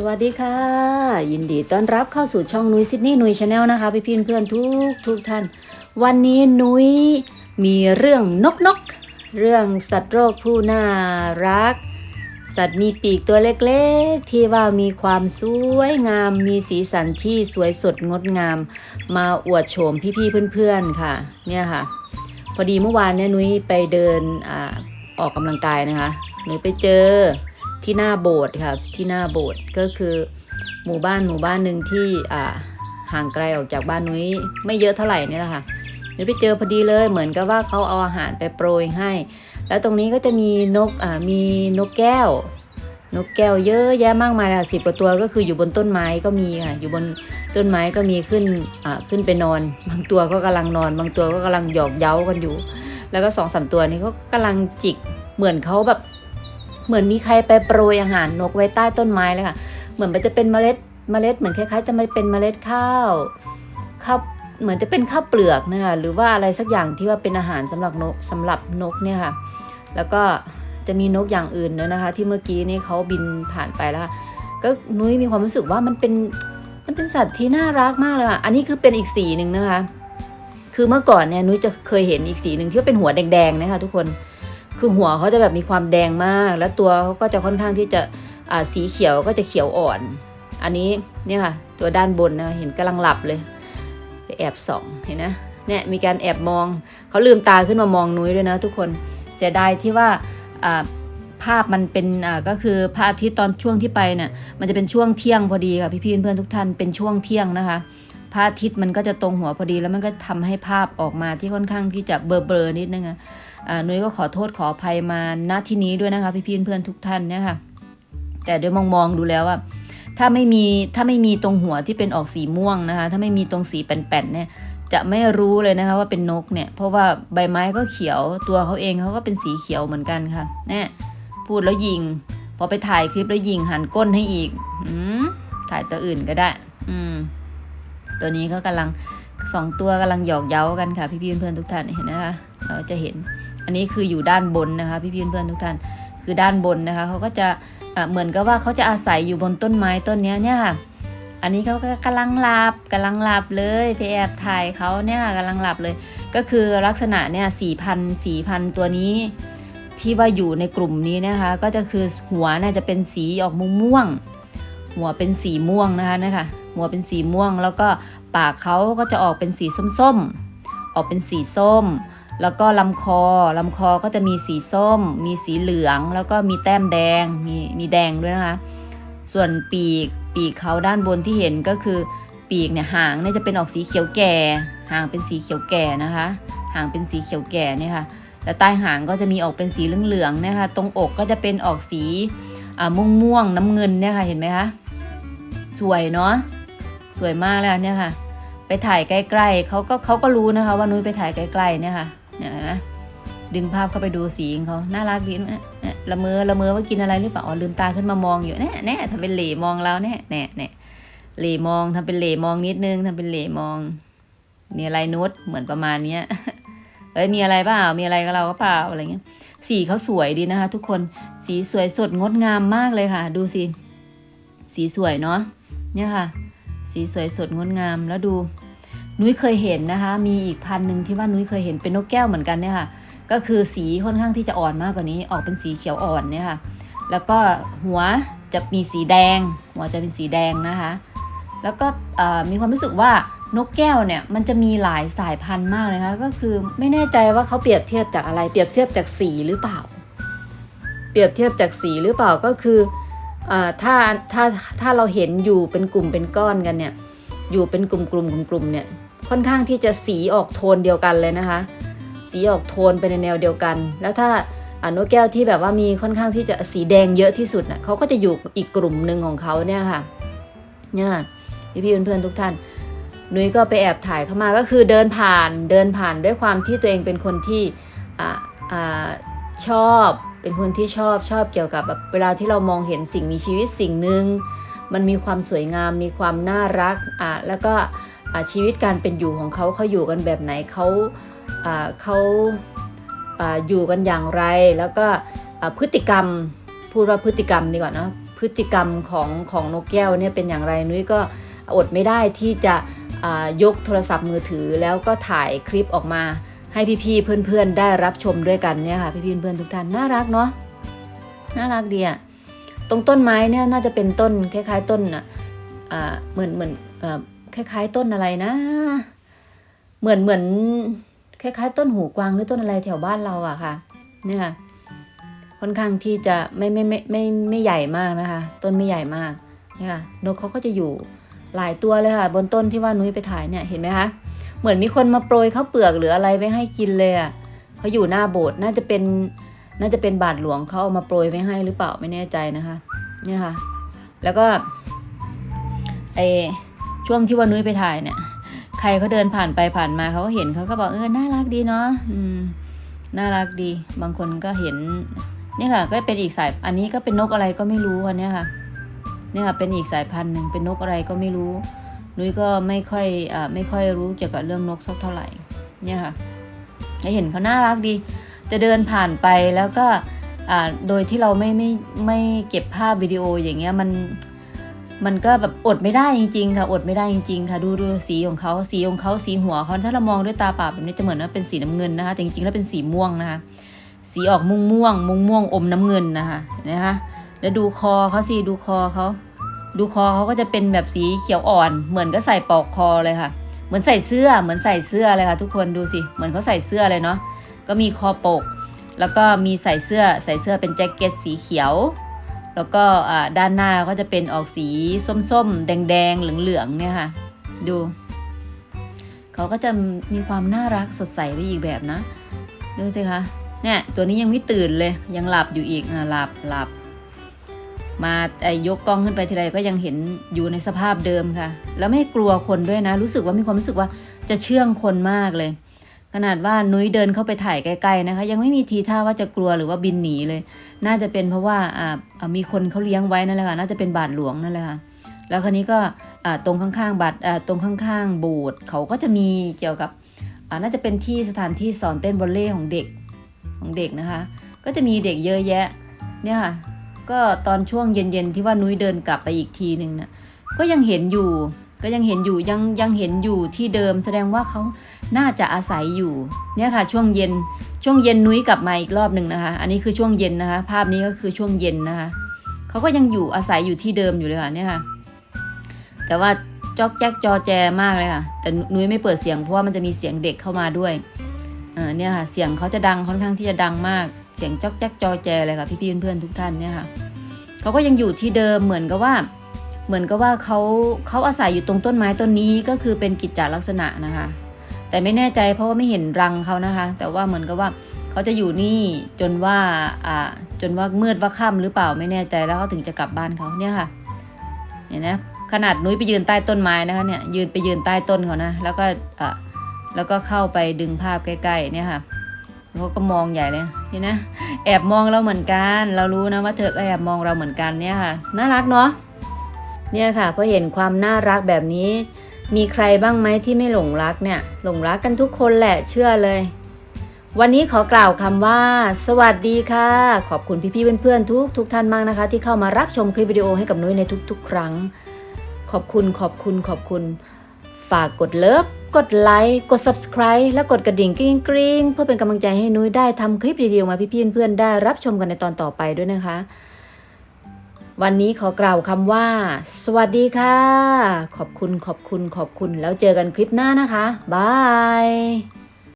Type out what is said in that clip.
สวัสดีค่ะ ยินดีต้อนรับเข้าสู่ช่องนุ้ยซิดนีย์นุ้ยชาแนลนะคะพี่พี่เพื่อนทุกทุกท่าน วันนี้นุ้ยมีเรื่องนกนกเรื่องสัตว์โรคผู้น่ารัก สัตว์มีปีกตัวเล็กๆ ที่ว่ามีความสวยงาม มีสีสันที่สวยสดงดงาม มาอวดโฉมพี่ๆเพื่อนๆค่ะ เนี่ยค่ะ พอดีเมื่อวานเนี่ยนุ้ยไปเดินอออกกำลังกายนะคะนุ้ยไปเจอ ที่หน้าโบสถ์ค่ะที่หน้าโบสถ์ก็คือหมู่บ้านหมู่บ้านหนึ่งที่อ่าห่างไกลออกจากบ้านนุ้ยไม่เยอะเท่าไหร่นี่แหละค่ะนุ้ยไปเจอพอดีเลยเหมือนกับว่าเขาเอาอาหารไปโปรยให้ แล้วตรงนี้ก็จะมีนกอ่ามีนกแก้ว นกแก้วเยอะแยะมากมายสิบกว่าตัวก็คืออยู่บนต้นไม้ก็มีค่ะอยู่บนต้นไม้ก็มีขึ้นอ่าขึ้นไปนอน บางตัวก็กำลังนอน บางตัวก็กำลังหยอกเย้ากันอยู่ แล้วก็สองสามตัวนี้เขากำลังจิกเหมือนเขาแบบ เหมือนมีใครไปโปรยอาหารนกไว้ใต้ต้นไม้เลยค่ะ เหมือนมันจะเป็นเมล็ดเมล็ดเหมือนคล้ายๆ จะไม่เป็นเมล็ดข้าวข้าวเหมือนจะเป็นข้าวเปลือกนะคะหรือว่าอะไรสักอย่างที่ว่าเป็นอาหารสำหรับนกสำหรับนกเนี่ยค่ะ แล้วก็จะมีนกอย่างอื่นด้วยนะคะ ที่เมื่อกี้นี่เขาบินผ่านไปแล้วค่ะก็นุ้ยมีความรู้สึกว่ามันเป็นมันเป็นสัตว์ที่น่ารักมากเลยค่ะอันนี้คือเป็นอีกสีหนึ่งนะคะ คือเมื่อก่อนเนี่ยนุ้ยจะเคยเห็นอีกสีหนึ่งที่เป็นหัวแดงๆนะคะทุกคน คือหัวเขาจะแบบมีความแดงมาก แล้วตัวเขาก็จะค่อนข้างที่จะสีเขียวก็จะเขียวอ่อน อันนี้เนี่ยค่ะ ตัวด้านบนนะเห็นกำลังหลับเลยไปแอบส่องเห็นนะเนี่ยมีการแอบมองเขาลืมตาขึ้นมามองนุ้ยด้วยนะทุกคนเสียดายที่ว่าภาพมันเป็นก็คือพระอาทิตย์ตอนช่วงที่ไปเนี่ยมันจะเป็นช่วงเที่ยงพอดีค่ะพี่ๆเพื่อนๆทุกท่านเป็นช่วงเที่ยงนะคะพระอาทิตย์มันก็จะตรงหัวพอดีแล้วมันก็ทำให้ภาพออกมาที่ค่อนข้างที่จะเบลอๆนิดนึงอะ นุ้ยก็ขอโทษขออภัยมาณที่นี้ด้วยนะคะพี่ๆเพื่อนทุกท่านเนี่ยค่ะ แต่โดยมองๆดูแล้วอะถ้าไม่มีถ้าไม่มีตรงหัวที่เป็นออกสีม่วงนะคะ ถ้าไม่มีตรงสีแป่นๆเนี่ยจะไม่รู้เลยนะคะว่าเป็นนกเนี่ย เพราะว่าใบไม้ก็เขียวตัวเขาเองเขาก็เป็นสีเขียวเหมือนกันค่ะเนี่ยพูดแล้วยิง พอไปถ่ายคลิปแล้วยิงหันก้นให้อีก อืถ่ายตัวอื่นก็ได้ อืม ตัวนี้ก็กำลัง สองตัวกำลังหยอกเย้ากันค่ะพี่ๆเพื่อนๆทุกท่านเห็นนะคะเราจะเห็นอันนี้คืออยู่ด้านบนนะคะพี่ๆเพื่อนๆทุกท่านคือด้านบนนะคะเขาก็จะเหมือนกับว่าเขาจะอาศัยอยู่บนต้นไม้ต้นนี้เนี่ยค่ะอันนี้เขาก็กำลังหลับกำลังหลับเลยไปแอบถ่ายเขาเนี่ยกำลังหลับเลย ก็คือลักษณะเนี่ยสี่พันสี่พันตัวนี้ ที่ว่าอยู่ในกลุ่มนี้นะคะ ก็จะคือหัวน่าจะเป็นสีออกม่วง หัวเป็นสีม่วงนะคะนะคะหัวเป็นสีม่วงแล้วก็ ปากเขาก็จะออกเป็นสีส้มๆ ออกเป็นสีส้ม แล้วก็ลำคอลำคอก็จะมีสีส้ม มีสีเหลือง แล้วก็มีแต้มแดง มีมีแดงด้วยนะคะ ส่วนปีกปีกเขาด้านบนที่เห็นก็คือ ปีกเนี่ยหางเนี่ยจะเป็นออกสีเขียวแก่ หางเป็นสีเขียวแก่นะคะ หางเป็นสีเขียวแก่เนี่ยค่ะ แล้วใต้หางก็จะมีออกเป็นสีเหลืองๆนะคะ ตรงอกก็จะเป็นออกสีอ่าม่วงม่วงๆน้ำเงินเนี่ยค่ะ เห็นไหมคะ สวยเนาะสวยมากเลยเนี่ยค่ะ ไปถ่ายใกล้ๆเขาก็เขาก็รู้นะคะ ว่านุ้ยไปถ่ายใกล้ๆเนี่ยค่ะเนี่ยเห็นไหมดึงภาพเข้าไปดูสีของเขาน่ารักดีนะเละเมอละเมอว่ากินอะไรหรือเปล่าอ๋อลืมตาขึ้นมามองอยู่แน่แน่ทำเป็นเหล่มองเราแน่แน่แน่เหล่มองทำเป็นเหล่มองนิดนึงทำเป็นเหล่มอง มีอะไรนุชเหมือนประมาณเนี้ยเอ้ยมีอะไรเปล่ามีอะไรกับเราก็เปล่าอะไรเงี้ย สีเขาสวยดีนะคะ ทุกคนสีสวยสดงดงามมากเลยค่ะ ดูสิสีสวยเนาะเนี่ยค่ะ สีสวยสดงดงามแล้วดู นุ้ยเคยเห็นนะคะ มีอีกพันหนึ่งที่ว่านุ้ยเคยเห็นเป็นนกแก้วเหมือนกันเนี่ยค่ะ ก็คือสีค่อนข้างที่จะอ่อนมากกว่านี้ ออกเป็นสีเขียวอ่อนเนี่ยค่ะ แล้วก็หัวจะมีสีแดง หัวจะเป็นสีแดงนะคะ แล้วก็มีความรู้สึกว่านกแก้วเนี่ยมันจะมีหลายสายพันธุ์มากนะคะ ก็คือไม่แน่ใจว่าเขาเปรียบเทียบจากอะไร เปรียบเทียบจากสีหรือเปล่า เปรียบเทียบจากสีหรือเปล่าก็คือ ถ้าถ้าถ้าเราเห็นอยู่เป็นกลุ่มเป็นก้อนกันเนี่ย อยู่เป็นกลุ่มกลุ่มกลุ่มกลุ่มเนี่ย ค่อนข้างที่จะสีออกโทนเดียวกันเลยนะคะ สีออกโทนไปในแนวเดียวกัน แล้วถ้าอ่นกแก้วที่แบบว่ามีค่อนข้างที่จะสีแดงเยอะที่สุดน่ะเขาก็จะอยู่อีกกลุ่มหนึ่งของเขาเนี่ยค่ะ เนี่ยพี่พี่เพื่อนๆทุกท่านนุ้ยก็ไปแอบถ่ายเข้ามาก็คือเดินผ่านเดินผ่านด้วยความที่ตัวเองเป็นคนที่อ่าอ่าชอบเป็นคนที่ชอบชอบเกี่ยวกับแบบเวลาที่เรามองเห็นสิ่งมีชีวิตสิ่งหนึ่งมันมีความสวยงาม มีความน่ารักอ่าแล้วก็ชีวิตการเป็นอยู่ของเขาเขาอยู่กันแบบไหนเขาอ่าเขาอ่าอยู่กันอย่างไร แล้วก็พฤติกรรมพูดว่าพฤติกรรมดีกว่าเนอะพพฤติกรรมของของนกแก้วเนี่ยเป็นอย่างไรนุ้ยก็อดไม่ได้ที่จะอ่ายกโทรศัพท์มือถือแล้วก็ถ่ายคลิปออกมา ให้พี่ๆเพื่อนๆได้รับชมด้วยกันเนี่ยค่ะพี่ๆเพื่อนๆทุกท่านน่ารักเนาะน่ารักดีอะตรงต้นไม้เนี่ยน่าจะเป็นต้นคล้ายๆ ต้นอะเหมือนเหมือนคล้ายๆต้นอะไรนะ เหมือนเหมือนคล้ายๆ ต้นหูกวางหรือต้นอะไรแถวบ้านเราอะค่ะ เนี่ยค่ะค่อนข้างที่จะไม่ไม่ไม่ไม่ไม่ใหญ่มากนะคะ ต้นไม่ใหญ่มากเนี่ยนกเขาก็จะอยู่หลายตัวเลยค่ะ บนต้นที่ว่านุ้ยไปถ่ายเนี่ยเห็นไหมคะ เหมือนมีคนมาโปรยข้าวเปลือกหรืออะไรไว้ให้กินเลยอะเขาอยู่หน้าโบสถ์น่าจะเป็นน่าจะเป็นบาทหลวงเขาเอามาโปรยไว้ให้หรือเปล่าไม่แน่ใจนะคะ เนี่ยค่ะ แล้วก็ไอช่วงที่ว่านุ้ยไปถ่ายเนี่ย ใครเขาเดินผ่านไปผ่านมาเขาก็เห็นเขาก็บอกเออน่ารักดีเนาะอืมน่ารักดี บางคนก็เห็นเนี่ยค่ะ ก็เป็นอีกสายอันนี้ก็เป็นนกอะไรก็ไม่รู้อันเนี้ยค่ะเนี่ยค่ะเป็นอีกสายพันธุ์หนึ่งเป็นนกอะไรก็ไม่รู้ นุ้ยก็ไม่ค่อยอไม่ค่อยรู้เกี่ยวกับเรื่องนกสักเท่าไหร่เนี่ยค่ะเห็นเขาน่ารักดี จะเดินผ่านไปแล้วก็โดยที่เราไม่ไม่ไม่เก็บภาพวิดีโออย่างเงี้ยมันมันก็แบบอดไม่ได้จริง ๆ ค่ะ อดไม่ได้จริง ๆ ค่ะ ดูดูสีของเขาสีของเขาสีหัวเขาถ้าเรามองด้วยตาเปล่าแบบนี้จะเหมือนว่าเป็นสีน้ำเงินนะคะแต่จริงๆแล้วเป็นสีม่วงนะคะสีออกม่วงม่วงม่วงม่วงอมน้ำเงินนะคะเห็นะคะแล้วดูคอเขาสิดูคอเขา ดูคอเขาก็จะเป็นแบบสีเขียวอ่อน เหมือนก็ใส่ปลอกคอเลยค่ะ เหมือนใส่เสื้อ เหมือนใส่เสื้อเลยค่ะ ทุกคนดูสิ เหมือนเขาใส่เสื้อเลยเนาะ ก็มีคอปก แล้วก็มีใส่เสื้อ ใส่เสื้อเป็นแจ็คเก็ตสีเขียว แล้วก็อ่าด้านหน้าก็จะเป็นออกสีส้มๆ แดงๆ เหลืองๆ เนี่ยค่ะ ดู เขาก็จะมีความน่ารักสดใสไปอีกแบบนะ ดูสิคะ เนี่ยตัวนี้ยังไม่ตื่นเลย ยังหลับอยู่อีกนะหลับหลับ มาไอยกกล้องขึ้นไปทีไรก็ยังเห็นอยู่ในสภาพเดิมค่ะ แล้วไม่กลัวคนด้วยนะ รู้สึกว่ามีความรู้สึกว่าจะเชื่องคนมากเลย ขนาดว่านุ้ยเดินเข้าไปถ่ายใกล้ๆนะคะ ยังไม่มีทีท่าว่าจะกลัวหรือว่าบินหนีเลย น่าจะเป็นเพราะว่าอ่ามีคนเขาเลี้ยงไว้นั่นแหละค่ะน่าจะเป็นบาทหลวงนั่นแหละค่ะแล้วครนี้ก็อ่าตรงข้างๆบาทอ่าตรงข้างๆโบสถ์เขาก็จะมีเกี่ยวกับอ่าน่าจะเป็นที่สถานที่สอนเต้นบอลเล่ของเด็กของเด็กนะคะ ก็จะมีเด็กเยอะแยะเนี่ยค่ะ ก็ตอนช่วงเย็นๆที่ว่านุ้ยเดินกลับไปอีกทีหนึ่งนะก็ยังเห็นอยู่ก็ยังเห็นอยู่ยังยังเห็นอยู่ที่เดิมแสดงว่าเขาน่าจะอาศัยอยู่เนี่ยค่ะช่วงเย็นช่วงเย็นนุ้ยกลับมาอีกรอบหนึ่งนะคะ อันนี้คือช่วงเย็นนะคะ ภาพนี้ก็คือช่วงเย็นนะคะเขาก็ยังอยู่อาศัยอยู่ที่เดิมอยู่เลยค่ะเนี่ยค่ะ แต่ว่าจอกแจ๊กจอแจมากเลยค่ะ แต่นุ้ยไม่เปิดเสียงเพราะว่ามันจะมีเสียงเด็กเข้ามาด้วยเออเนี่ยค่ะเสียงเขาจะดังค่อนข้างที่จะดังมาก เสียงจอกแจ๊กจอแจเลยค่ะพี่ๆเพื่อนๆทุกท่านเนี่ยค่ะเขาก็ยังอยู่ที่เดิมเหมือนกับว่า เหมือนกับว่าเขาเขาอาศัยอยู่ตรงต้นไม้ต้นนี้ก็คือเป็นกิจจลักษณะนะคะ แต่ไม่แน่ใจเพราะว่าไม่เห็นรังเขานะคะ แต่ว่าเหมือนกับว่าเขาจะอยู่นี่จนว่าอ่าจนว่ามืดว่าค่ำหรือเปล่าไม่แน่ใจแล้วเขาถึงจะกลับบ้านเขาเนี่ยค่ะเห็นนะขนาดนุ้ยไปยืนใต้ต้นไม้นะคะเนี่ยยืนไปยืนใต้ต้นเขานะแล้วก็อ่าแล้วก็เข้าไปดึงภาพใกล้ๆเนี่ยค่ะ เขาก็มองใหญ่เลยนี่นะแอบมองเราเหมือนกัน เรารู้นะว่าเธอแอบมองเราเหมือนกันเนี่ยค่ะ น่ารักเนาะเนี่ยค่ะพอเห็นความน่ารักแบบนี้ มีใครบ้างไหมที่ไม่หลงรักเนี่ยหลงรักกันทุกคนแหละเชื่อเลย วันนี้ขอกล่าวคำว่า สวัสดีค่ะ ขอบคุณพี่ๆเพื่อนๆทุกทุกท่านมากนะคะ ที่เข้ามารับชมคลิปวิดีโอให้กับนุ้ยในทุก ๆ ครั้ง ขอบคุณขอบคุณขอบคุณ ฝากกดเลิฟ กดไลค์กด subscribe และกดกระดิ่งกริ๊งกริ๊งเพื่อเป็นกำลังใจให้นุ้ยได้ทำคลิปดีๆออกมาพี่ๆเพื่อนๆได้รับชมกันในตอนต่อไปด้วยนะคะ วันนี้ขอกล่าวคำว่า สวัสดีค่ะ ขอบคุณขอบคุณขอบคุณแล้วเจอกันคลิปหน้านะคะบาย